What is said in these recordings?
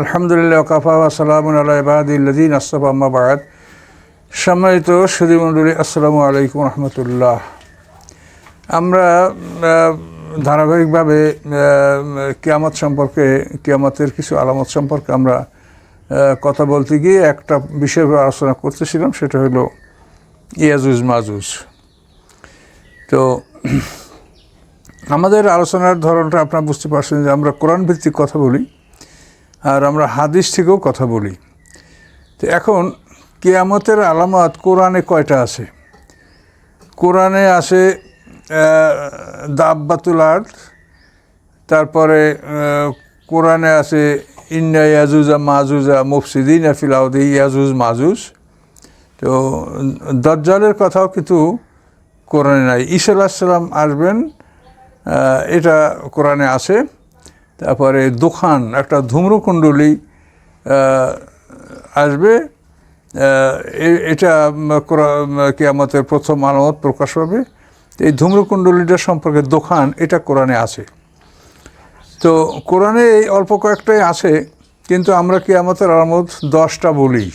আলহামদুলিল্লাহ কাফা সালাম আল্লাহ ইবাদিল্লাদিন আসফা আম্মাবাদ সম্মানিত সুদীমণ্ডলী আসসালামু আলাইকুম রহমতুল্লাহ। আমরা ধারাবাহিকভাবে কিয়ামত সম্পর্কে, কিয়ামতের কিছু আলামত সম্পর্কে আমরা কথা বলতে গিয়ে একটা বিষয় আলোচনা করতেছিলাম, সেটা হলো ইয়াজুজ মাজুজ। তো, আমাদের আলোচনার ধরনটা আপনারা বুঝতে পারছেন যে আমরা কোরআন ভিত্তিক কথা বলি। আর আমরা হাদিস থেকেও কথা বলি। তো এখন কেয়ামতের আলামত কোরআনে কয়টা আছে? কোরআনে আছে দাব্বাতুল আর্থ তারপরে কোরআনে আছে, ইন্না ইয়াজুজা মাজুজা মুফসিদিন ফিলাউদি ইয়াজুজ মাজুজ। তো দজ্জালের কথাও কিন্তু কোরআনে নাই। ঈসা আলাহিসাল্লাম আসবেন এটা কোরআনে আছে। তারপরে দোকান একটা ধূম্রকুণ্ডলী আসবে এটা কেয়ামতের প্রথম আলামত প্রকাশ তো এই ধূম্রকুণ্ডলীটা সম্পর্কে দোকান এটা কোরআনে আছে। তো কোরআনে এই অল্প কয়েকটাই আছে, কিন্তু আমরা কেয়ামতের আলামত দশটা বলি।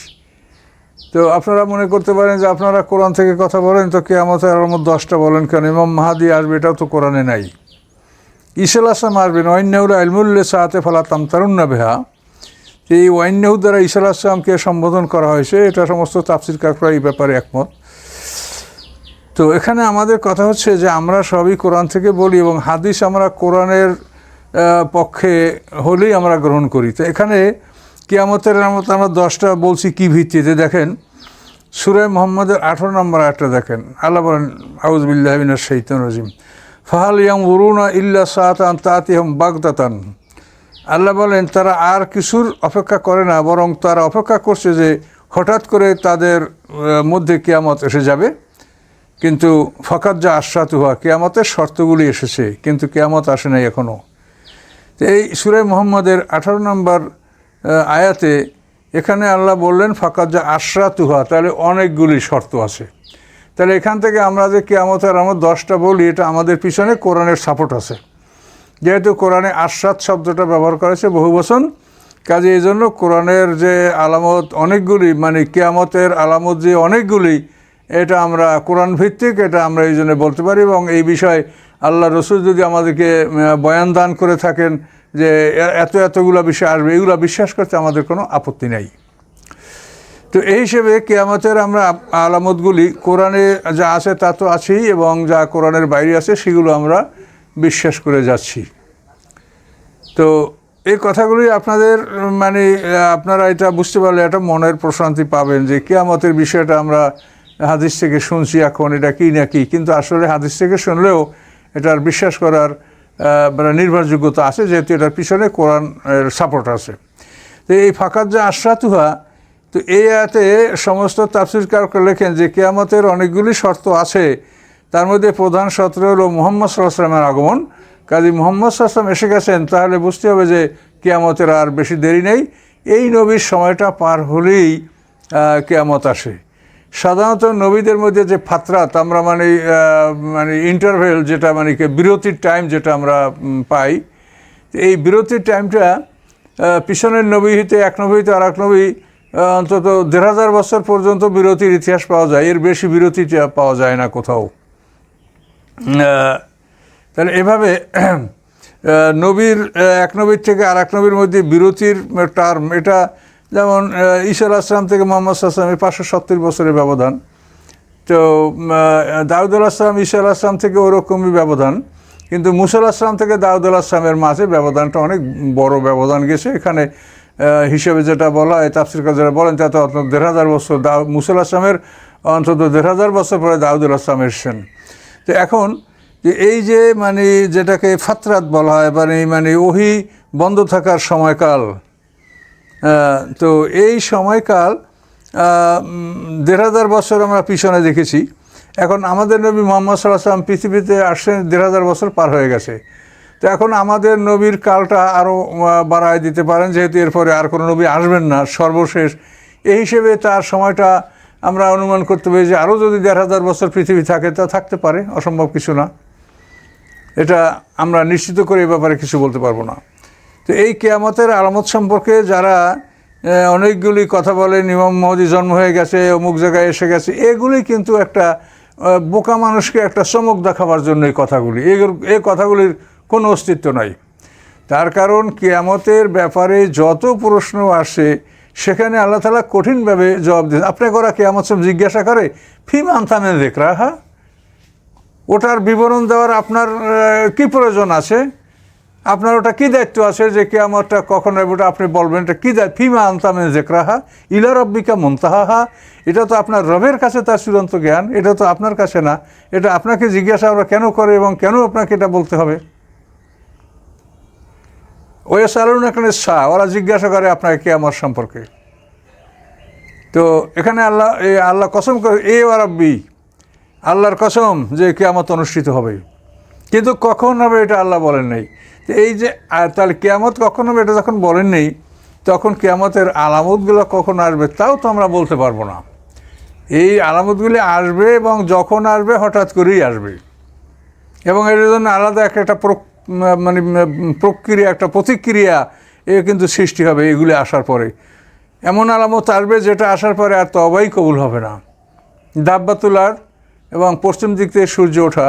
তো আপনারা মনে করতে পারেন যে আপনারা কোরআন থেকে কথা বলেন, তো কেয়ামতের আলামত দশটা বলেন কেন? ইমাম মাহাদি আসবে, এটাও তো কোরআনে নাই। ইসল আসলাম আসবেন ওয়াইন্নাউল আলমুল্লে সাহাতে ফালা তামতারুন্না বেহা। এই ওয়াইন্নাহু দ্বারা ইসল আসলামকে সম্বোধন করা হয়েছে, এটা সমস্ত তাফসির কাকরা এই ব্যাপারে একমত। তো এখানে আমাদের কথা হচ্ছে যে আমরা সবই কোরআন থেকে বলি এবং হাদিস আমরা কোরআনের পক্ষে হলেই আমরা গ্রহণ করি। তো এখানে কিয়ামতের আলামত আমরা দশটা বলছি কি ভিত্তিতে। দেখেন, সুরে মোহাম্মদের আঠারো নম্বর একটা দেখেন। আল্লাহ বলেন আউজবিল্লাহমিনা শৈতন রাজিম। ফাহাল ইয়াম উরুনা ইল্লা সাতান তাতিহম বাগদাতান আল্লাহ বলেন, তারা আর কিছুর অপেক্ষা করে না, বরং তারা অপেক্ষা করছে যে হঠাৎ করে তাদের মধ্যে কেয়ামত এসে যাবে। কিন্তু ফকাত যা আশ্বাত হওয়া কেয়ামতের শর্তগুলি এসেছে, কিন্তু কেয়ামত আসে নাই এখনও এই সুরে মোহাম্মদের আঠারো নম্বর আয়াতে এখানে আল্লাহ বললেন ফাকাত যা হওয়া তাহলে অনেকগুলি শর্ত আছে। তাহলে এখান থেকে আমরা যে কেয়ামতের আমার দশটা বলি, এটা আমাদের পিছনে কোরআনের সাপোর্ট আছে। যেহেতু কোরআনে আশ্রাত শব্দটা ব্যবহার করেছে বহু বছর কাজে এই জন্য কোরআনের যে আলামত অনেকগুলি মানে কেয়ামতের আলামত যে অনেকগুলি, এটা আমরা কোরআন ভিত্তিক এটা আমরা এই জন্য বলতে পারি এবং এই বিষয়ে আল্লাহ রসুল যদি আমাদেরকে বয়ান দান করে থাকেন যে এত এতগুলো বিষয় আসবে, এগুলো বিশ্বাস করতে আমাদের কোনো আপত্তি নেই। তো এই হিসেবে কেয়ামতের আমরা আলামতগুলি কোরআনে যা আছে তা তো আছেই এবং যা কোরআনের বাইরে আছে সেগুলো আমরা বিশ্বাস করে যাচ্ছি। তো এই কথাগুলি আপনাদের মানে আপনারা এটা বুঝতে পারলে একটা মনের প্রশান্তি পাবেন যে কেয়ামতের বিষয়টা আমরা হাদিস থেকে শুনছি এখন, এটা কি না কিন্তু আসলে হাদিস থেকে শুনলেও এটার বিশ্বাস করার মানে নির্ভরযোগ্যতা আছে, যেহেতু এটার পিছনে কোরআন সাপোর্ট আছে। তো এই ফাঁকার যে আশ্রাতুহা তো এই আয়াতে সমস্ত তাফসিরকারকে লেখেন যে কেয়ামতের অনেকগুলি শর্ত আছে। তার মধ্যে প্রধান শর্ত হলো মোহাম্মদ সাল্লাহামের আগমন। কাজী মোহাম্মদ সাল্লাম এসে গেছেন, তাহলে বুঝতে হবে যে কেয়ামতের আর বেশি দেরি নেই। এই নবীর সময়টা পার হলেই কেয়ামত আসে। সাধারণত নবীদের মধ্যে যে ফাতরাত আমরা মানে মানে ইন্টারভেল যেটা মানে কি, বিরতির টাইম যেটা আমরা পাই। এই বিরতির টাইমটা পিছনের নবী হইতে এক নবী হইতে আর এক নবী অন্তত দেড় হাজার বছর পর্যন্ত বিরতির ইতিহাস পাওয়া যায়। এর বেশি বিরতিটা পাওয়া যায় না কোথাও। তাহলে এভাবে নবীর এক নবীর থেকে আর এক নবীর মধ্যে বিরতির টার্ম এটা যেমন ঈসা আসলাম থেকে মোহাম্মদ আসলামের পাঁচশো সত্তর বছরের ব্যবধান। তো দাউদুল আসলাম ঈসা আসলাম থেকে ওরকমই ব্যবধান। কিন্তু মুসাল আসলাম থেকে দাউদুল আসলামের মাঝে ব্যবধানটা অনেক বড় ব্যবধান গেছে। এখানে হিসেবে যেটা বলা হয়, তাফসির যারা বলেন তাতে অন্তত দেড় হাজার বছর দাউ মুসাল আসলামের অন্তত দেড় হাজার বছর পরে দাউদুল আসলাম এসছেন। তো এখন যে এই যে মানে যেটাকে ফাতরাত বলা হয় মানে মানে ওহি বন্ধ থাকার সময়কাল তো এই সময়কাল দেড় হাজার বছর আমরা পিছনে দেখেছি। এখন আমাদের নবী মোহাম্মদ সাল্লাহ সাল্লাম পৃথিবীতে আসছেন দেড় হাজার বছর পার হয়ে গেছে। তো এখন আমাদের নবীর কালটা আরও বাড়ায় দিতে পারেন, যেহেতু এরপরে আর কোনো নবী আসবেন না, সর্বশেষ। এই হিসেবে তার সময়টা আমরা অনুমান করতে পারি যে আরও যদি দেড় হাজার বছর পৃথিবী থাকে, তা থাকতে পারে, অসম্ভব কিছু না। এটা আমরা নিশ্চিত করে এই ব্যাপারে কিছু বলতে পারব না। তো এই কেয়ামতের আলামত সম্পর্কে যারা অনেকগুলি কথা বলেন, ইমাম মোহাম্মদী জন্ম হয়ে গেছে, অমুক জায়গায় এসে গেছে, এগুলি কিন্তু একটা বোকা মানুষকে একটা চমক দেখাবার জন্য এই কথাগুলি এই কথাগুলির কোনো অস্তিত্ব নাই। তার কারণ কেয়ামতের ব্যাপারে যত প্রশ্ন আসে, সেখানে আল্লাহ তালা কঠিনভাবে জবাব দিন আপনাকে ওরা কেয়ামত সব জিজ্ঞাসা করে ফিম আনতানে দেখ রাহা ওটার বিবরণ দেওয়ার আপনার কি প্রয়োজন আছে? আপনার ওটা কি দায়িত্ব আছে যে কেয়ামতটা কখন হবে? ওটা আপনি বলবেন, এটা কী দায়িত্ব ফিমা আনতামে জেকরাহা ইলা রব্বিকা মন্তাহা এটা তো আপনার রবের কাছে তার চূড়ান্ত জ্ঞান, এটা তো আপনার কাছে না। এটা আপনাকে জিজ্ঞাসা ওরা কেন করে এবং কেন আপনাকে এটা বলতে হবে? ওই সালুন এখানে সা ওরা জিজ্ঞাসা করে আপনাকে কেয়ামত সম্পর্কে? তো এখানে আল্লাহ, এই আল্লাহ কসম করে, এ ওরাব্বি আল্লাহর কসম যে কেয়ামত অনুষ্ঠিত হবে। কিন্তু কখন হবে এটা আল্লাহ বলেন নাই। তো এই যে তাহলে কেয়ামত কখন হবে এটা যখন বলেন নেই, তখন কেয়ামতের আলামতগুলো কখন আসবে তাও তো আমরা বলতে পারব না। এই আলামতগুলি আসবে এবং যখন আসবে হঠাৎ করেই আসবে। এবং এর জন্য আলাদা একটা মানে প্রক্রিয়া, একটা প্রতিক্রিয়া এ কিন্তু সৃষ্টি হবে এগুলি আসার পরে। এমন আলামত আসবে যেটা আসার পরে আর তবাই কবুল হবে না। দাব্বা তোলার এবং পশ্চিম দিক থেকে সূর্য ওঠা,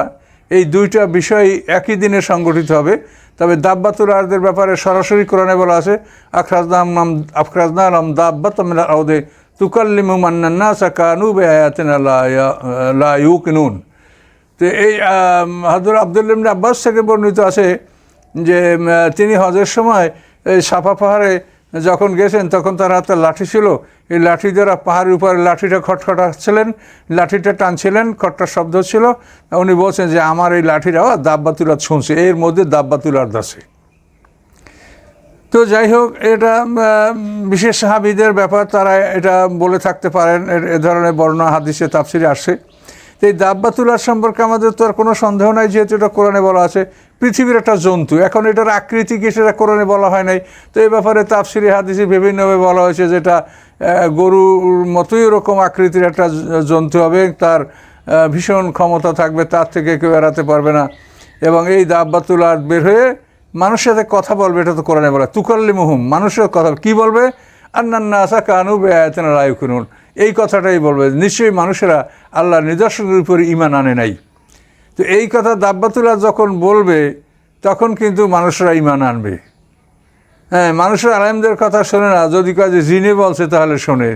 এই দুইটা বিষয় একই দিনে সংগঠিত হবে। তবে দাব্বা তোলারদের ব্যাপারে সরাসরি কোরআনে বলা আছে আখরাজনাম নাম আখরাজনা নাম দাব্বা তোমরা আউদে তুকাল্লিমু মান্নান্না সাকানু বেআয়াতিনা লা ইউকিনুন। তো এই হাজর আবদুল্লিম আব্বাস থেকে বর্ণিত আছে যে তিনি হজের সময় এই সাফা পাহাড়ে যখন গেছেন, তখন তার হাতে লাঠি ছিল। এই লাঠি দ্বারা পাহাড়ের উপরে লাঠিটা খটখটাচ্ছিলেন, লাঠিটা টানছিলেন খটটার শব্দ ছিল। উনি বলছেন যে, আমার এই লাঠির দাব্বা তুলার শুনছে এর মধ্যে দাব্বা তুলার দাসে তো যাই হোক, এটা বিশেষ সাহাবিদের ব্যাপার, তারা এটা বলে থাকতে পারেন। এ- ধরনের বর্ণনা, হাদিসে, তাফসিরে আসছে। এই দাব্বা তুলার সম্পর্কে আমাদের তো আর কোনো সন্দেহ নাই, যেহেতু এটা কোরআনে বলা আছে। পৃথিবীর একটা জন্তু, এখন এটার আকৃতি কি সেটা কোরআনে বলা হয় নাই। তো এই ব্যাপারে তাফসিরি হাদিসে বিভিন্নভাবে বলা হয়েছে যেটা গরুর মতোই ওরকম আকৃতির একটা জন্তু হবে তার ভীষণ ক্ষমতা থাকবে, তার থেকে কেউ এড়াতে পারবে না। এবং এই দাব্বা তুলার বের হয়ে মানুষের সাথে কথা বলবে, এটা তো কোরআনে বলা। তুকাল্লি মুহুম মানুষের কথা কি বলবে। আন্নান্না আসা কানু বেআয়তনা রায়ু এই কথাটাই বলবে। নিশ্চয়ই মানুষেরা আল্লাহর নিদর্শনের উপরে ইমান আনে নাই। তো এই কথা দাব্বাতুল্লাহ যখন বলবে, তখন কিন্তু মানুষরা ইমান আনবে। হ্যাঁ মানুষের আলেমদের কথা শোনে না, যদি কাজে জিনে বলছে তাহলে শোনে।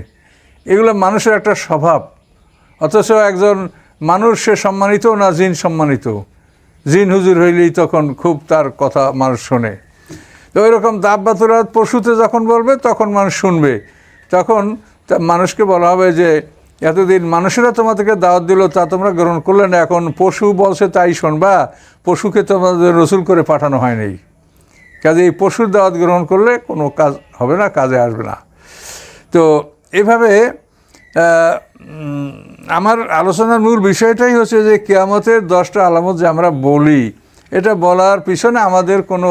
এগুলো মানুষের একটা স্বভাব। অথচ একজন মানুষ, সে সম্মানিত না জিন সম্মানিত? জিন হুজুর হইলেই তখন খুব তার কথা মানুষ শোনে। তো ওইরকম দাব্বাতুরাত পশুতে যখন বলবে, তখন মানুষ শুনবে। তখন তা মানুষকে বলা হবে যে, এতদিন মানুষেরা তোমাদেরকে দাওয়াত দিল, তা তোমরা গ্রহণ করলে না, এখন পশু বলছে তাই শোনবা, পশুকে তোমাদের রসুল করে পাঠানো হয়নি। কাজে এই পশুর দাওয়াত গ্রহণ করলে কোনো কাজ হবে না, কাজে আসবে না। তো এভাবে আমার আলোচনার মূল বিষয়টাই হচ্ছে যে, কেয়ামতের দশটা আলামত যে আমরা বলি, এটা বলার পিছনে আমাদের কোনো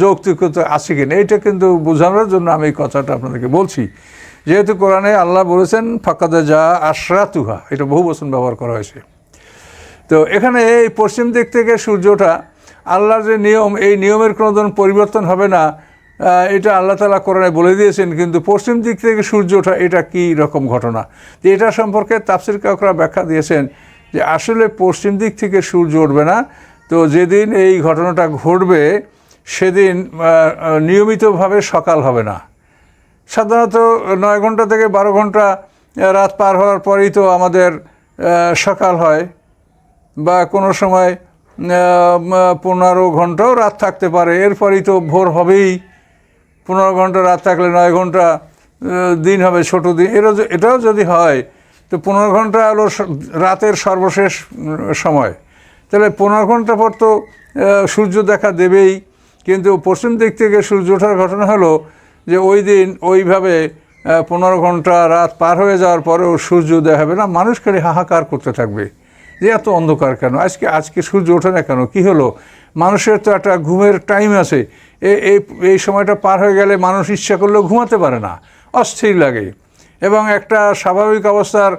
যৌক্তিকতা আছে কিনা, এটা কিন্তু বোঝানোর জন্য আমি এই কথাটা আপনাদেরকে বলছি। যেহেতু কোরআনে আল্লাহ বলেছেন, ফাঁকাদা যা আশরা তুহা এটা বহু বচন ব্যবহার করা হয়েছে। তো এখানে এই পশ্চিম দিক থেকে সূর্য ওঠা আল্লাহর যে নিয়ম, এই নিয়মের কোনো ধরনের পরিবর্তন হবে না এটা আল্লাহ তালা কোরআনে বলে দিয়েছেন, কিন্তু পশ্চিম দিক থেকে সূর্য ওঠা এটা কী রকম ঘটনা? তো এটা সম্পর্কে তাফসির কাকরা ব্যাখ্যা দিয়েছেন যে আসলে পশ্চিম দিক থেকে সূর্য উঠবে না। তো যেদিন এই ঘটনাটা ঘটবে, সেদিন নিয়মিতভাবে সকাল হবে না। সাধারণত নয় ঘণ্টা থেকে বারো ঘণ্টা রাত পার হওয়ার পরেই তো আমাদের সকাল হয় বা কোনো সময় পনেরো ঘন্টাও রাত থাকতে পারে। এরপরই তো ভোর হবেই। পনেরো ঘণ্টা রাত থাকলে নয় ঘণ্টা দিন হবে ছোট দিন। এরা এটাও যদি হয়, তো পনেরো ঘণ্টা হলো রাতের সর্বশেষ সময়। তাহলে পনেরো ঘণ্টা পর তো সূর্য দেখা দেবেই। কিন্তু পশ্চিম দিক থেকে সূর্য ওঠার ঘটনা হলো যে ওই দিন ওইভাবে পনেরো ঘণ্টা রাত পার হয়ে যাওয়ার পরেও সূর্য উদয় হবে না মানুষ খালি হাহাকার করতে থাকবে। যে এত অন্ধকার কেন? আজকে আজকে সূর্য ওঠে না কেন? কি হলো? মানুষের তো একটা ঘুমের টাইম আছে। এই এই সময়টা পার হয়ে গেলে মানুষ ইচ্ছা করলেও ঘুমাতে পারে না। অস্থির লাগে। এবং একটা স্বাভাবিক অবস্থার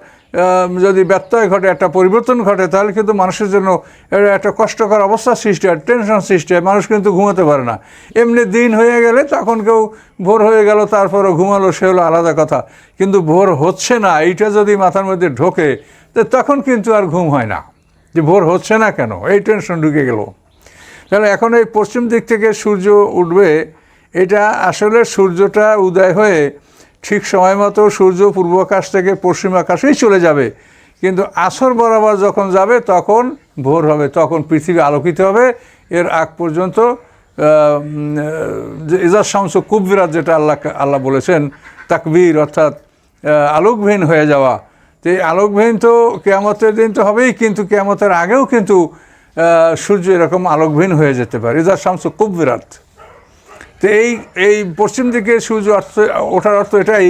যদি ব্যত্যয় ঘটে, একটা পরিবর্তন ঘটে, তাহলে কিন্তু মানুষের জন্য একটা কষ্টকর অবস্থা সৃষ্টি হয় টেনশন সৃষ্টি হয়, মানুষ কিন্তু ঘুমাতে পারে না। এমনি দিন হয়ে গেলে তখন কেউ ভোর হয়ে গেল, তারপরও ঘুমালো, সে হলো আলাদা কথা। কিন্তু ভোর হচ্ছে না, এইটা যদি মাথার মধ্যে ঢোকে, তো তখন কিন্তু আর ঘুম হয় না। যে ভোর হচ্ছে না কেন? এই টেনশন ঢুকে গেল। তাহলে এখন এই পশ্চিম দিক থেকে সূর্য উঠবে, এটা আসলে সূর্যটা উদয় হয়ে ঠিক সময় মতো সূর্য পূর্ব আকাশ থেকে পশ্চিম আকাশেই চলে যাবে। কিন্তু আসর বরাবর যখন যাবে তখন ভোর হবে তখন পৃথিবী আলোকিত হবে। এর আগ পর্যন্ত ইজাজ শামস কুববিরাত যেটা আল্লাহ আল্লাহ বলেছেন তাকবীর অর্থাৎ আহ, আলোকহীন হয়ে যাওয়া। তো এই আলোকহীন তো কেয়ামতের দিন তো হবেই কিন্তু কেয়ামতের আগেও কিন্তু সূর্য এরকম আলোকহীন হয়ে যেতে পারে। ইজাজ শামস কুববিরাত। তো এই এই পশ্চিম দিকে সূর্য অর্থ ওঠার অর্থ এটাই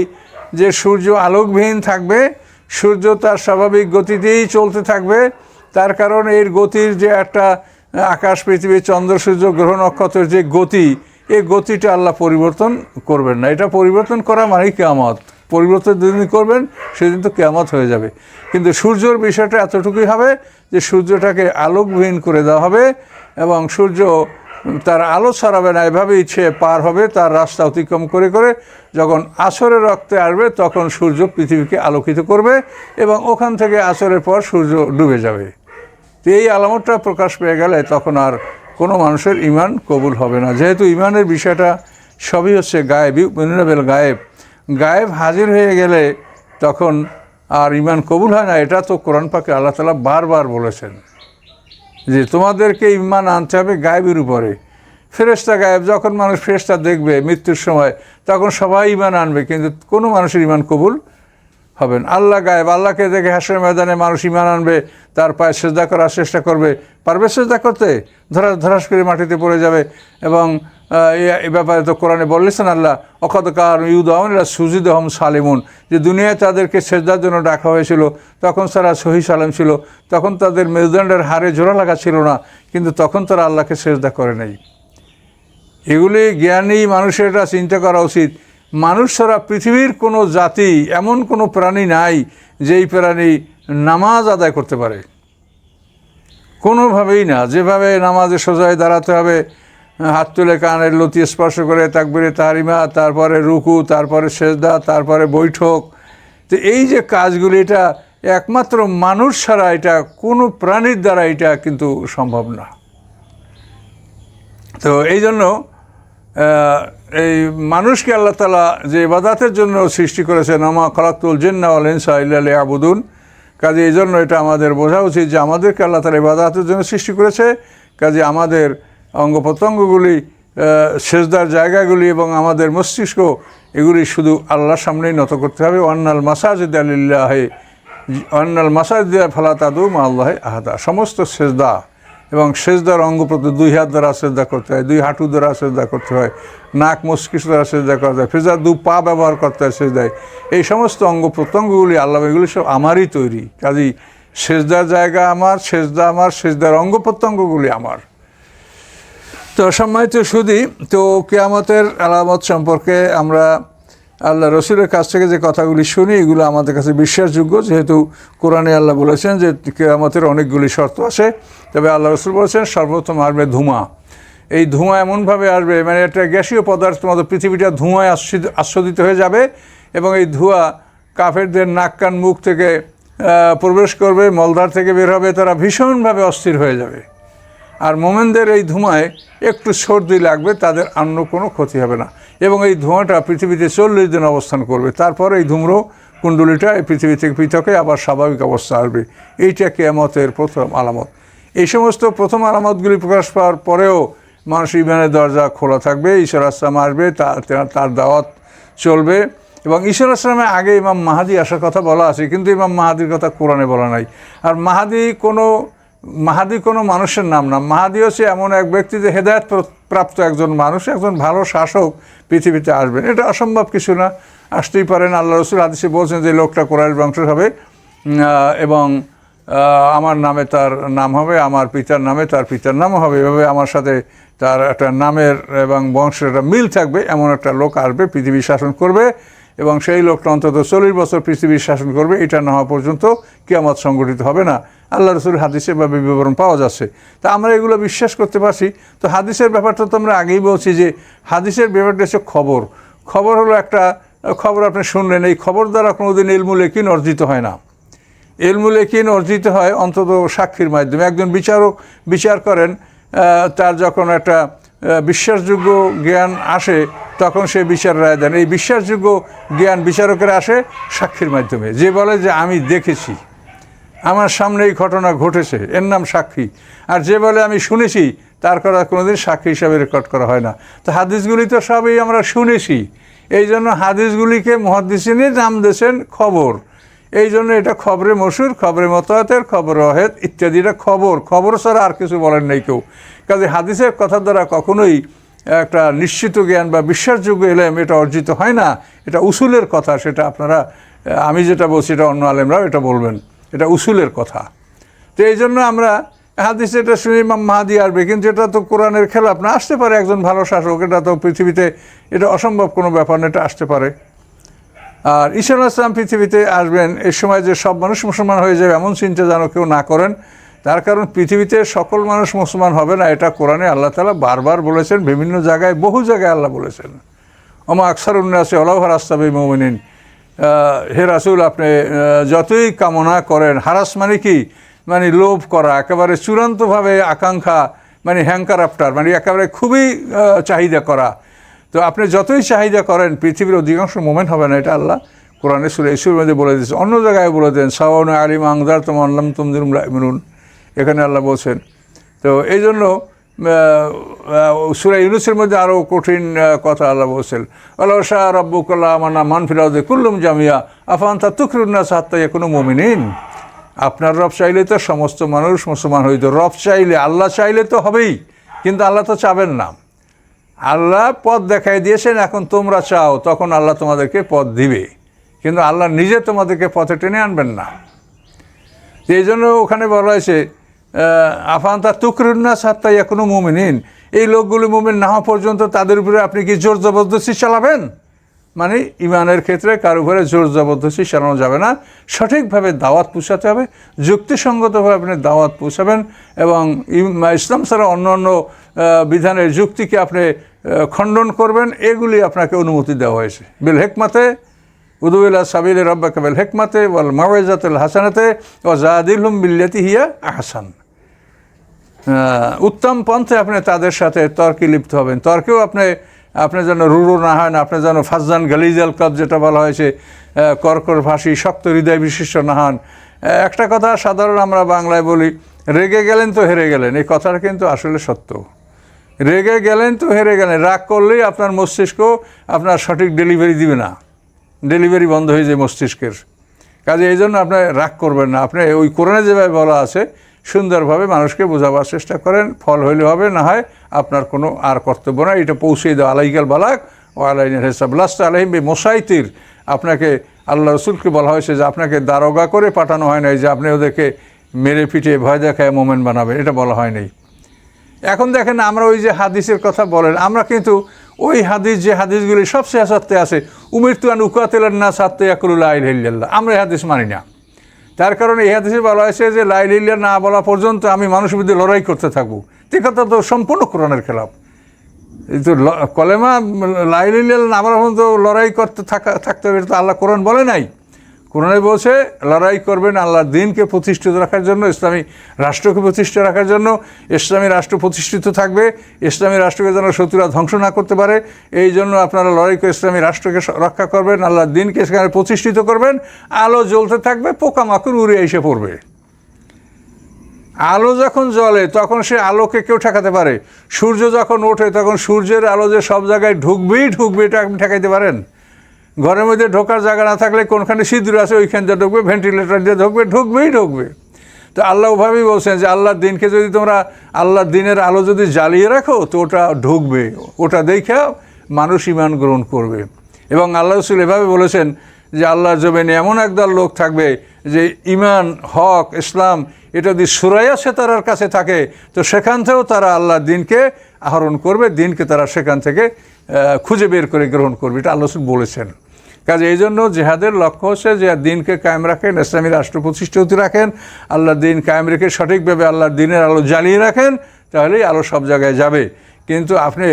যে সূর্য আলোকবিহীন থাকবে, সূর্য তার স্বাভাবিক গতিতেই চলতে থাকবে, তার কারণ এর গতির যে একটা আকাশ পৃথিবী চন্দ্র, সূর্য, গ্রহ, নক্ষত্রের যে গতি এই গতিটা আল্লাহ পরিবর্তন করবেন না। এটা পরিবর্তন করা মানেই কেয়ামত। পরিবর্তন যেদিন করবেন, সেদিন তো কেয়ামত হয়ে যাবে। কিন্তু সূর্যর বিষয়টা এতটুকুই হবে যে সূর্যটাকে আলোকবিহীন করে দেওয়া হবে এবং সূর্য তার আলো ছড়াবে না এভাবে ইচ্ছে পার হবে, তার রাস্তা অতিক্রম করে করে যখন আসরের রক্তে আসবে, তখন সূর্য পৃথিবীকে আলোকিত করবে এবং ওখান থেকে আসরের পর সূর্য ডুবে যাবে। তো এই আলামতটা প্রকাশ পেয়ে গেলে তখন আর কোনো মানুষের ইমান কবুল হবে না। যেহেতু ইমানের বিষয়টা সবই হচ্ছে গায়েব মিনাবেল গায়েব। গায়েব হাজির হয়ে গেলে তখন আর ইমান কবুল হয় না, এটা তো কোরআন পাকে আল্লাহ তালা বারবার বলেছেন। যে তোমাদেরকে ইমান আনতে হবে গায়েবের উপরে। ফেরেস্তা গায়েব, যখন মানুষ ফেরেস্তা দেখবে মৃত্যুর সময়, তখন সবাই ইমান আনবে, কিন্তু কোনো মানুষের ইমান কবুল হবেন আল্লাহ গায়েব, আল্লাহকে দেখে হাসের ময়দানে মানুষ ইমান আনবে, তার পায়ে শ্রদ্ধা করার চেষ্টা করবে। পারবে শ্রদ্ধা করতে? ধরা, ধরাস করে মাটিতে পড়ে যাবে এবং এ- ব্যাপারে তো কোরআনে বললেছেন আল্লাহ অকতকার ইউদাউনরা সুজিদ হম সালিমুন। যে দুনিয়ায় তাদেরকে সেজদার জন্য ডাকা হয়েছিল, তখন তারা সহি সালাম ছিল, তখন তাদের মেরুদণ্ডের হারে জোড়া লাগা ছিল না, কিন্তু তখন তারা আল্লাহকে সেজদা করে নাই। এগুলি জ্ঞানী মানুষেরা চিন্তা করা উচিত। মানুষ ছাড়া পৃথিবীর কোনো জাতি, এমন কোনো প্রাণী নাই, যেই প্রাণী নামাজ আদায় করতে পারে। কোনোভাবেই না। যেভাবে নামাজে সোজায় দাঁড়াতে হবে হাত তুলে কানের লতি স্পর্শ করে তাকবিরে তাহারিমা, তারপরে রুকু, তারপরে সেজদা, তারপরে বৈঠক। তো এই যে কাজগুলি, এটা একমাত্র মানুষ ছাড়া এটা, কোনো প্রাণীর দ্বারা এটা কিন্তু সম্ভব না। তো এই জন্য এই মানুষকে আল্লাহ তালা যে ইবাদাতের জন্য সৃষ্টি করেছেন, আমা খলাকুল জিন্নাওয়াল ইনসা ইল্লা আবুদুন কাজে এই জন্য এটা আমাদের বোঝা উচিত যে আমাদেরকে আল্লাহ তালা ইবাদাতের জন্য সৃষ্টি করেছে, কাজে আমাদের অঙ্গ প্রত্যঙ্গগুলি সেজদার জায়গাগুলি এবং আমাদের মস্তিষ্ক, এগুলি শুধু আল্লাহর সামনেই নত করতে হবে। অন্নাল মাসাজিদ আলিল্লাহে অন্নাল মাসাজিদ ফালা তাদু মা আল্লাহ আহাদা। সমস্ত সেজদা এবং সেজদার অঙ্গ প্রতি দুই হাত দ্বারা সেজদা করতে হয়, দুই হাঁটু দ্বারা সেজদা করতে হয়, নাক, মস্তিষ্ক দ্বারা সেজদা করতে হয় ফেজার দু পা ব্যবহার করতে হয় সেজদায় এই সমস্ত অঙ্গ প্রত্যঙ্গগুলি আল্লাহ এগুলি সব আমারই তৈরি। কাজেই সেজদার জায়গা আমার, সেজদা আমার, সেজদার অঙ্গ প্রত্যঙ্গগুলি আমার। তো সম্মানিত সুদী তো কেয়ামতের আলামত সম্পর্কে আমরা আল্লাহ রসুলের কাছ থেকে যে কথাগুলি শুনি, এগুলো আমাদের কাছে বিশ্বাসযোগ্য। যেহেতু কোরআনে আল্লাহ বলেছেন যে কেয়ামতের অনেকগুলি শর্ত আছে, তবে আল্লাহ রসুল বলেছেন সর্বপ্রথম আসবে ধুমা। এই ধোঁয়া এমনভাবে আসবে মানে একটা গ্যাসীয় পদার্থ মতো পৃথিবীটা ধোঁয়ায় আচ্ছাদিত হয়ে যাবে এবং এই ধোঁয়া কাফেরদের নাক কান মুখ থেকে প্রবেশ করবে মলদার থেকে বের হবে, তারা ভীষণভাবে অস্থির হয়ে যাবে। আর মোমেনদের এই ধোঁয়ায় একটু সর্দি লাগবে, তাদের অন্য কোনো ক্ষতি হবে না। এবং এই ধোঁয়াটা পৃথিবীতে চল্লিশ দিন অবস্থান করবে। তারপর এই ধূম্র কুণ্ডলিটা এই পৃথিবী থেকে পৃথকে আবার স্বাভাবিক অবস্থা আসবে। এইটা কেয়ামতের প্রথম আলামত। এই সমস্ত প্রথম আলামতগুলি প্রকাশ পাওয়ার পরেও মানুষ ইমানের দরজা খোলা থাকবে, ঈশ্বর আসলাম আসবে তার তার দাওয়াত চলবে। এবং ঈশ্বর আসলামের আগে ইমাম মাহাদি আসার কথা বলা আছে, কিন্তু ইমাম মাহাদির কথা কোরআনে বলা নাই। আর মাহাদি কোনো মাহাদি কোনো মানুষের নাম না। মাহাদি হচ্ছে এমন এক ব্যক্তি যে হেদায়ত প্রাপ্ত একজন মানুষ, একজন ভালো শাসক পৃথিবীতে আসবেন। এটা অসম্ভব কিছু না। আসতেই পারেন, আল্লাহ রসুল হাদিসে বলছেন যে, লোকটা কোরআন বংশের হবে এবং আমার নামে তার নাম হবে, আমার পিতার নামে তার পিতার নামও হবে। এভাবে আমার সাথে তার একটা নামের এবং বংশের একটা মিল থাকবে। এমন একটা লোক আসবে, পৃথিবী শাসন করবে, এবং সেই লোকটা অন্তত চল্লিশ বছর পৃথিবীর শাসন করবে। এটা না হওয়া পর্যন্ত কিয়ামত সংগঠিত হবে না। আল্লাহ রসুল হাদিসের বা বিবরণ পাওয়া যাচ্ছে। তা আমরা এগুলো বিশ্বাস করতে পারছি। তো হাদিসের ব্যাপারটা তো আমরা আগেই বলছি যে হাদিসের ব্যাপারটা হচ্ছে খবর। খবর হলো একটা, খবর আপনি শুনলেন, এই খবর দ্বারা কোনোদিন ইলমুল একিন অর্জিত হয় না। এলমুল একিন অর্জিত হয় অন্তত সাক্ষীর মাধ্যমে। একজন বিচারক বিচার করেন তার যখন একটা বিশ্বাসযোগ্য জ্ঞান আসে, তখন সে বিচার রায় দেন। এই বিশ্বাসযোগ্য জ্ঞান বিচারকের আসে সাক্ষীর মাধ্যমে। যে বলে যে আমি দেখেছি। আমার সামনে এই ঘটনা ঘটেছে। এর নাম সাক্ষী। আর যে বলে আমি শুনেছি, তার করা কোনোদিন সাক্ষী হিসাবে রেকর্ড করা হয় না। তো হাদিসগুলি তো সবই আমরা শুনেছি। এই জন্য হাদিসগুলিকে মহাদিসিনী নাম দিয়েছেন খবর। এই জন্য এটা খবরে মসুর খবরে মতায়তের, খবর অহেদ ইত্যাদিটা খবর। খবর ছাড়া আর কিছু বলেন নেই কেউ। কাজে হাদিসের কথা দ্বারা কখনোই একটা নিশ্চিত জ্ঞান বা বিশ্বাসযোগ্য এলেম এটা অর্জিত হয় না। এটা উসুলের কথা, সেটা আপনারা, আমি যেটা বলছি এটা অন্য আলেমরাও এটা বলবেন। এটা উসুলের কথা। তো এই জন্য আমরা হাদিস এটা শুনি মাহাদি আসবে, কিন্তু এটা তো কোরআনের খেলাফ না, আসতে পারে একজন ভালো শাসক, এটা তো পৃথিবীতে, এটা অসম্ভব কোনো ব্যাপার না, এটা আসতে পারে। আর ঈশ্বর ইসলাম পৃথিবীতে আসবেন এই সময় যে সব মানুষ মুসলমান হয়ে যাবে, এমন চিন্তা যেন কেউ না করেন। তার কারণ পৃথিবীতে সকল মানুষ মুসলমান হবে না, এটা কোরআনে আল্লাহ তালা বারবার বলেছেন, বিভিন্ন জায়গায়, বহু জায়গায় আল্লাহ বলেছেন। আমা আকসার উন্নাসে অলাভ রাস্তাবে মমিনিন। হে রাসুল, আপনি যতই কামনা করেন, হারাস মানে কি? মানে লোভ করা, একেবারে চূড়ান্তভাবে আকাঙ্ক্ষা মানে হ্যাঙ্কার আফটার মানে একেবারে খুবই চাহিদা করা। তো আপনি যতই চাহিদা করেন, পৃথিবীর অধিকাংশ মোমেন্ট হবে না এটা আল্লাহ কোরআনে সুরে ইসুর মধ্যে বলে দিয়েছে। অন্য জায়গায় বলে দেন সাওয়ান আলিম আংদার তোম আল্লাম তুমদিন এখানে আল্লাহ বলছেন। তো এই জন্য সুরা ইউনুসের মধ্যে আরও কঠিন কথা আল্লাহ বলছেন। আল্লাহ শাহ রব্বুকাল্লাহ মানা মানফিরাউদ্দে কুল্লুম জামিয়া আফান তা তুকরুন্না সাত্তা কোনো মমিনিন? আপনার রব চাইলে তো সমস্ত মানুষ মুসলমান হইতো রব চাইলে, আল্লাহ চাইলে তো হবেই, কিন্তু আল্লাহ তো চাবেন না। আল্লাহ পথ দেখাই দিয়েছেন, এখন তোমরা চাও, তখন আল্লাহ তোমাদেরকে পথ দিবে। কিন্তু আল্লাহ নিজে তোমাদেরকে পথে টেনে আনবেন না। এই জন্য ওখানে বলা হয়েছে আফান তার তুকরুন্না সাত্তা এখনও মুমিনিন। এই লোকগুলি মুমিন না হওয়া পর্যন্ত তাদের উপরে আপনি কি জোর জবরদস্তি চালাবেন? মানে ইমানের ক্ষেত্রে কারও উপরে জোর জবরদস্তি চালানো যাবে না। সঠিকভাবে দাওয়াত পৌঁছাতে হবে যুক্তিসঙ্গতভাবে আপনি দাওয়াত পৌঁছাবেন এবং ইসলাম ছাড়া অন্য অন্য বিধানের যুক্তিকে আপনি খণ্ডন করবেন এগুলি আপনাকে অনুমতি দেওয়া হয়েছে। বিল হেকমাতে উদুল্লা সাবিল রব্বাকে বিল হেকমাতে ওয়াল মাওয়াজাতুল হাসানাতে ও জাদিলহুম বিল্লাতি হিয়া আহসান। আহ, উত্তম পন্থে আপনি তাদের সাথে তর্কে লিপ্ত হবেন। তর্কেও আপনি আপনি যেন রুরু না হন, আপনি যেন ফাজজান গালিজাল কব যেটা বলা হয়েছে কর্কর ভাষী শক্ত হৃদয় বিশিষ্ট না হন। একটা কথা সাধারণ আমরা বাংলায় বলি, রেগে গেলেন তো হেরে গেলেন। এই কথাটা কিন্তু আসলে সত্য। রেগে গেলেন তো হেরে গেলেন। রাগ করলেই আপনার মস্তিষ্ক আপনার সঠিক ডেলিভারি দিবে না। ডেলিভারি বন্ধ হয়ে যায় মস্তিষ্কের। কাজে এই জন্য আপনি রাগ করবেন না। আপনি ওই কোরআনে যেভাবে বলা আছে সুন্দরভাবে মানুষকে বোঝাবার চেষ্টা করেন, ফল হইলে হবে, না হয় আপনার কোনো আর কর্তব্য না এটা পৌঁছে দেওয়া আলাইকাল বালাক ও আলাইনের হেসাব। লাস্ট আলহিম বে মোসাইতির। আপনাকে আল্লাহ রসুলকে বলা হয়েছে যে আপনাকে দারোগা করে পাঠানো হয় নাই যে আপনি ওদেরকে মেরে পিটিয়ে ভয় দেখায় মোমেন্ট বানাবেন। এটা বলা হয় নাই। এখন দেখেন আমরা ওই যে হাদিসের কথা বলেন, আমরা কিন্তু ওই হাদিস, যে হাদিসগুলি সব শেষাত্তে আছে, উমির তুয়ান উকাতেলার না সাত্তে আইল্লাহ আমরা হাদিস মানি না। তার কারণে এই হাদিসে বলা হয়েছে যে লাইলিল্লা না বলা পর্যন্ত আমি মানুষের বিরুদ্ধে লড়াই করতে থাকব। যে কথা তো সম্পূর্ণ কোরআনের খেলাফ। তো কলেমা লাইলিল্লা না বলা পর্যন্ত লড়াই করতে থাকা থাকতে হবে, এটা তো আল্লাহ কোরআন বলে নাই। কোরআনে বলছে, লড়াই করবেন আল্লাহর দিনকে প্রতিষ্ঠিত রাখার জন্য, ইসলামী রাষ্ট্রকে প্রতিষ্ঠিত রাখার জন্য। ইসলামী রাষ্ট্র প্রতিষ্ঠিত থাকবে, ইসলামী রাষ্ট্রকে যেন শত্রুরা ধ্বংস না করতে পারে। এই জন্য আপনারা লড়াই করে ইসলামী রাষ্ট্রকে রক্ষা করবেন, আল্লাহর দিনকে সেখানে প্রতিষ্ঠিত করবেন। আলো জ্বলতে থাকবে, পোকামাকড় উড়ে এসে পড়বে। আলো যখন জ্বলে, তখন সে আলোকে কেউ ঠেকাতে পারে। সূর্য যখন ওঠে, তখন সূর্যের আলো যে সব জায়গায় ঢুকবেই ঢুকবে, এটা আপনি ঠেকাইতে পারেন। ঘরের মধ্যে ঢোকার জায়গা না থাকলে কোনখানে সিঁদুর আছে, ওইখান দিয়ে ঢুকবে ভেন্টিলেটর দিয়ে ঢুকবে, ঢুকবেই ঢুকবে। তো আল্লাহ ওভাবেই বলছেন যে আল্লাহর দিনকে যদি তোমরা আল্লাহর দিনের আলো যদি জ্বালিয়ে রাখো, তো ওটা ঢুকবে। ওটা দেখে মানুষ ইমান গ্রহণ করবে। এবং আল্লাহ রসুল এভাবে বলেছেন যে আল্লাহর জমিনে এমন একদল লোক থাকবে যে ইমান হক, ইসলাম, এটা যদি সুরাইয়া সেতারার কাছে থাকে, তো সেখান থেকেও তারা আল্লাহর দিনকে আহরণ করবে, দিনকে তারা সেখান থেকে খুঁজে বের করে গ্রহণ করবে। এটা আল্লাহ রসুল বলেছেন। কাজে এই জন্য জেহাদের লক্ষ্য হচ্ছে যে দিনকে কায়েম রাখেন, ইসলামী রাষ্ট্র প্রতিষ্ঠিত রাখেন, আল্লাহর দিন কায়েম রেখে সঠিকভাবে আল্লাহর দিনের আলো জ্বালিয়ে রাখেন, তাহলেই আলো সব জায়গায় যাবে। কিন্তু আপনি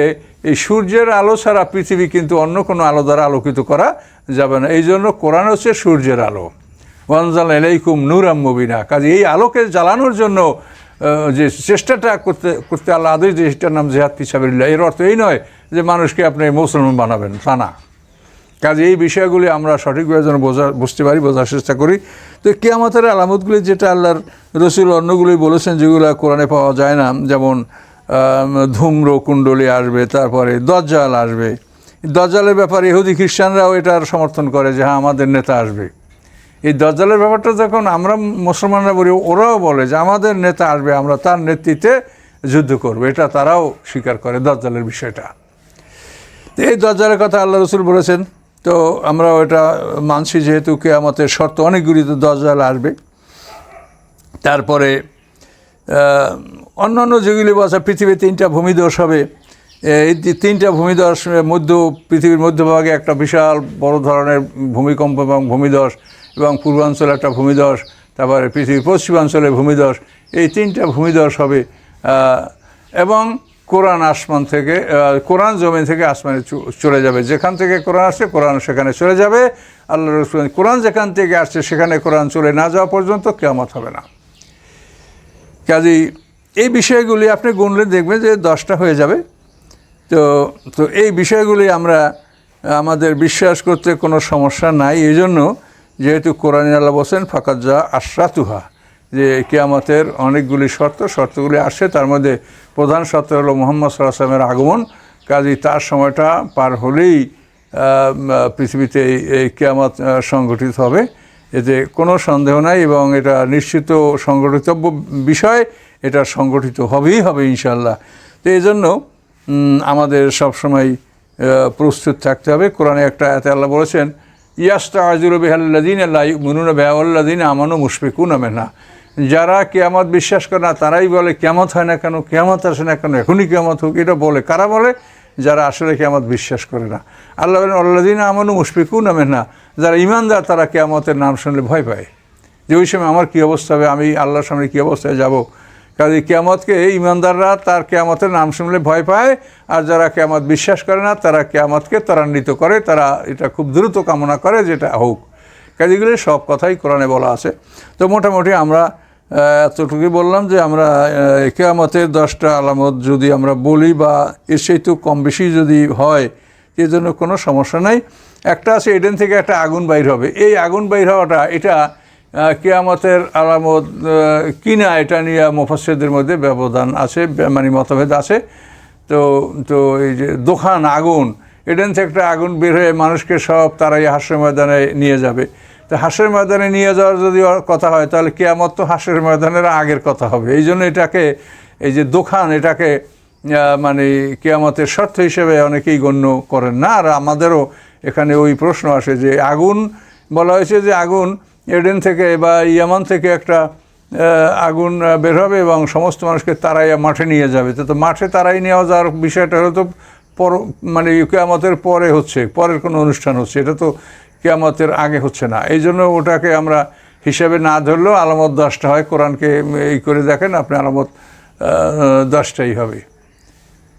এই সূর্যের আলো ছাড়া পৃথিবী কিন্তু অন্য কোনো আলো দ্বারা আলোকিত করা যাবে না। এই জন্য কোরআন হচ্ছে সূর্যের আলো। ওয়ানজাল এলাইকুম নুরাম মুবিনা। কাজে এই আলোকে জ্বালানোর জন্য যে চেষ্টাটা করতে করতে আল্লাহ আদেশ যে সেটার নাম জেহাদ পিসাবিল্লা এর অর্থ এই নয় যে মানুষকে আপনি মুসলমান বানাবেন, তা না। কাজে এই বিষয়গুলি আমরা সঠিকভাবে যেন বোঝা বুঝতে পারি, বোঝার চেষ্টা করি। তো কেয়ামতের আলামতগুলি যেটা আল্লাহর রসুল অন্যগুলি বলেছেন, যেগুলো কোরআনে পাওয়া যায় না, যেমন ধূম্র কুণ্ডলী আসবে, তারপরে দজ্জাল আসবে। দজ্জালের ব্যাপারে ইহুদি খ্রিস্টানরাও এটার সমর্থন করে যে হ্যাঁ আমাদের নেতা আসবে। এই দজ্জালের ব্যাপারটা যখন আমরা মুসলমানরা বলি, ওরাও বলে যে, আমাদের নেতা আসবে, আমরা তার নেতৃত্বে যুদ্ধ করব। এটা তারাও স্বীকার করে দজ্জালের বিষয়টা। এই দজ্জালের কথা আল্লাহ রসুল বলেছেন তো আমরা ওটা মানছি যেহেতু কেয়ামতের শর্ত অনেকগুলি তো দজ্জাল আসবে। তারপরে অন্যান্য যেগুলি বলছে, পৃথিবীর তিনটা ভূমিদোষ হবে। এই তিনটা ভূমিদোষ মধ্য, পৃথিবীর মধ্যভাগে একটা বিশাল বড় ধরনের ভূমিকম্প এবং ভূমিদোষ এবং পূর্বাঞ্চলে একটা ভূমিদোষ, তারপরে পৃথিবীর পশ্চিমাঞ্চলে ভূমিদোষ, এই তিনটা ভূমিদোষ হবে। এবং কোরআন আসমান থেকে কোরআন জমিন থেকে আসমানে চলে যাবে। যেখান থেকে কোরআন আসছে কোরআন সেখানে চলে যাবে। আল্লাহ রসুল কোরআন যেখান থেকে আসছে সেখানে কোরআন চলে না যাওয়া পর্যন্ত কেয়ামত হবে না। কাজেই এই বিষয়গুলি আপনি গুনলে দেখবেন যে দশটা হয়ে যাবে। তো তো এই বিষয়গুলি আমরা, আমাদের বিশ্বাস করতে কোনো সমস্যা নাই। এই জন্য যেহেতু কোরআন আল্লাহ বলছেন ফাঁকাত যা আশ্রাতুহা, যে কেয়ামতের অনেকগুলি শর্ত, শর্তগুলি আসছে, তার মধ্যে প্রধান শর্ত হলো মোহাম্মদ সাল্লামের আগমন। কাজেই তার সময়টা পার হলেই পৃথিবীতে এই- এই কেয়ামত সংগঠিত হবে। এতে কোনো সন্দেহ নাই এবং এটা নিশ্চিত সংগঠিতব্য বিষয়, এটা সংগঠিত হবেই হবে ইনশাল্লাহ তো এই জন্য আমাদের সবসময় প্রস্তুত থাকতে হবে। কোরআনে একটা এতে আল্লাহ বলেছেন ইয়াস্তা আজির বেহাল্লাদিন আল্লাহ মুনুন বেহাল্লাদিন আমানু মুশফিকুন আমেনা যারা কেয়ামত বিশ্বাস করে না, তারাই বলে কেয়ামত হয় না কেন, কেয়ামত আসে না কেন, এখনই কেয়ামত হোক, এটা বলে। কারা বলে? যারা আসলে কেয়ামত বিশ্বাস করে না। আল্লাহ বলেন আল্লাদিন আমানু মুশফিকুন না যারা ইমানদার তারা কেয়ামতের নাম শুনলে ভয় পায়। যে ওই সময় আমার কী অবস্থা হবে, আমি আল্লাহর সামনে কী অবস্থায় যাব? কাজে কেয়ামতকে ইমানদাররা তার কেয়ামতের নাম শুনলে ভয় পায়, আর যারা কেয়ামত বিশ্বাস করে না, তারা কেয়ামতকে ত্বরান্বিত করে, তারা এটা খুব দ্রুত কামনা করে, যেটা হোক। কাজে এগুলি সব কথাই কোরআনে বলা আছে। তো মোটামুটি আমরা এতটুকুই বললাম যে আমরা কেয়ামতের দশটা আলামত যদি আমরা বলি বা এর সেই তো কম বেশি যদি হয়, এর জন্য কোনো সমস্যা নাই। একটা আছে এডেন থেকে একটা আগুন বাইর হবে। এই আগুন বাইর হওয়াটা, এটা কেয়ামতের আলামত কিনা এটা নিয়ে মোফাসেদের মধ্যে ব্যবধান আছে মানে মতভেদ আছে। তো তো এই যে দোকান, আগুন, এডেন থেকে একটা আগুন বের হয়ে মানুষকে সব তারাই হাস্য ময়দানে নিয়ে যাবে। তো হাস্যের ময়দানে নিয়ে যাওয়ার যদি কথা হয়, তাহলে কেয়ামত তো হাস্যের ময়দানের আগের কথা হবে। এই জন্য এটাকে, এই যে দোকান, এটাকে মানে কেয়ামতের শর্ত হিসেবে অনেকেই গণ্য করেন না। আর আমাদেরও এখানে ওই প্রশ্ন আসে যে আগুন, বলা হয়েছে যে আগুন এডেন থেকে বা ইয়ামান থেকে একটা আগুন বের হবে এবং সমস্ত মানুষকে তারাইয়া মাঠে নিয়ে যাবে। তো মাঠে তারাই নিয়ে যাওয়ার বিষয়টা হলো তো পর মানে কেয়ামতের পরে হচ্ছে, পরের কোনো অনুষ্ঠান হচ্ছে। এটা তো কেয়ামতের আগে হচ্ছে না। এই জন্য ওটাকে আমরা হিসাবে না ধরলেও আলামত দশটা হয়। কোরআনকে এই করে দেখেন, আপনি আলামত দশটাই হবে।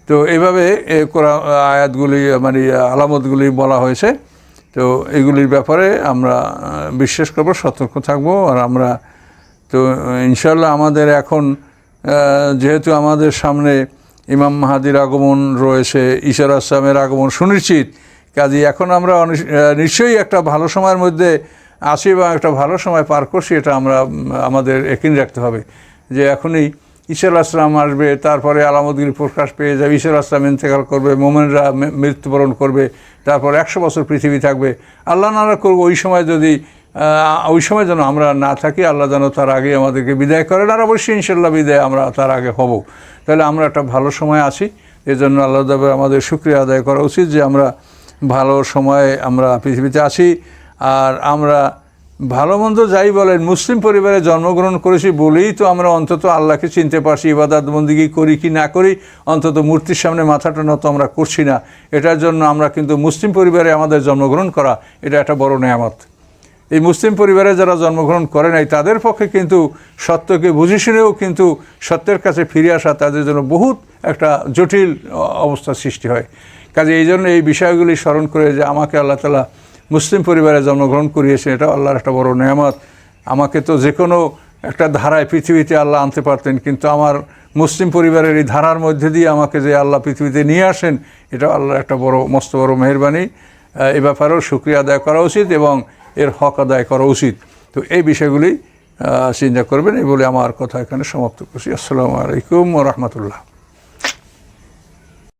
তো এইভাবে কোরআন, আয়াতগুলি মানে আলামতগুলি বলা হয়েছে। তো এগুলির ব্যাপারে আমরা বিশ্বাস করব, সতর্ক থাকব। আর আমরা তো ইনশাল্লাহ আমাদের এখন যেহেতু আমাদের সামনে ইমাম মাহাদির আগমন রয়েছে ঈশার আসলামের আগমন সুনিশ্চিত কাজে এখন আমরা নিশ্চয়ই একটা ভালো সময়ের মধ্যে আসি বা একটা ভালো সময় পার করছি, এটা আমরা আমাদের একিন রাখতে হবে। যে এখনই ঈশ্বর আসলাম আসবে, তারপরে আলামতগুলি প্রকাশ পেয়ে যাবে ঈশ্বর আসলাম ইন্তেকাল করবে, মোমেনরা মৃত্যুবরণ করবে, তারপর একশো বছর পৃথিবী থাকবে। আল্লাহ নারা করব ওই সময় যদি ওই সময় যেন আমরা না থাকি, আল্লাহ যেন তার আগে আমাদেরকে বিদায় করেন, আর অবশ্যই ইনশাল্লাহ বিদায় আমরা তার আগে হব। তাহলে আমরা একটা ভালো সময় আছি, এজন্য আল্লাহ দাবে আমাদের শুক্রিয়া আদায় করা উচিত যে আমরা ভালো সময়ে আমরা পৃথিবীতে আছি, আর আমরা ভালো মন্দ যাই বলেন, মুসলিম পরিবারে জন্মগ্রহণ করেছি বলেই তো আমরা অন্তত আল্লাহকে চিনতে পারছি, ইবাদাত বন্দিগি করি কি না করি, অন্তত মূর্তির সামনে মাথাটা নত আমরা করছি না। এটার জন্য আমরা কিন্তু মুসলিম পরিবারে আমাদের জন্মগ্রহণ করা, এটা একটা বড় নেয়ামত। এই মুসলিম পরিবারে যারা জন্মগ্রহণ করে নাই, তাদের পক্ষে কিন্তু সত্যকে বুঝে শুনেও কিন্তু সত্যের কাছে ফিরে আসা তাদের জন্য বহুত একটা জটিল অ- অবস্থার সৃষ্টি হয়। কাজে এই জন্য এই বিষয়গুলি স্মরণ করে যে আমাকে আল্লাহ তালা মুসলিম পরিবারে জন্মগ্রহণ করিয়েছেন, এটা আল্লাহর একটা বড় নেয়ামত। আমাকে তো যে কোনো একটা ধারায় পৃথিবীতে আল্লাহ আনতে পারতেন, কিন্তু আমার মুসলিম পরিবারের এই ধারার মধ্যে দিয়ে আমাকে যে আল্লাহ পৃথিবীতে নিয়ে আসেন, এটা আল্লাহর একটা বড়, মস্ত বড় মেহরবানি। এ ব্যাপারেও শুক্রিয়া আদায় করা উচিত এবং এর হক আদায় করা উচিত। তো এই বিষয়গুলি চিন্তা করবেন, এই বলে আমার কথা এখানে সমাপ্ত করছি। আসসালামু আলাইকুম রহমতুল্লাহ।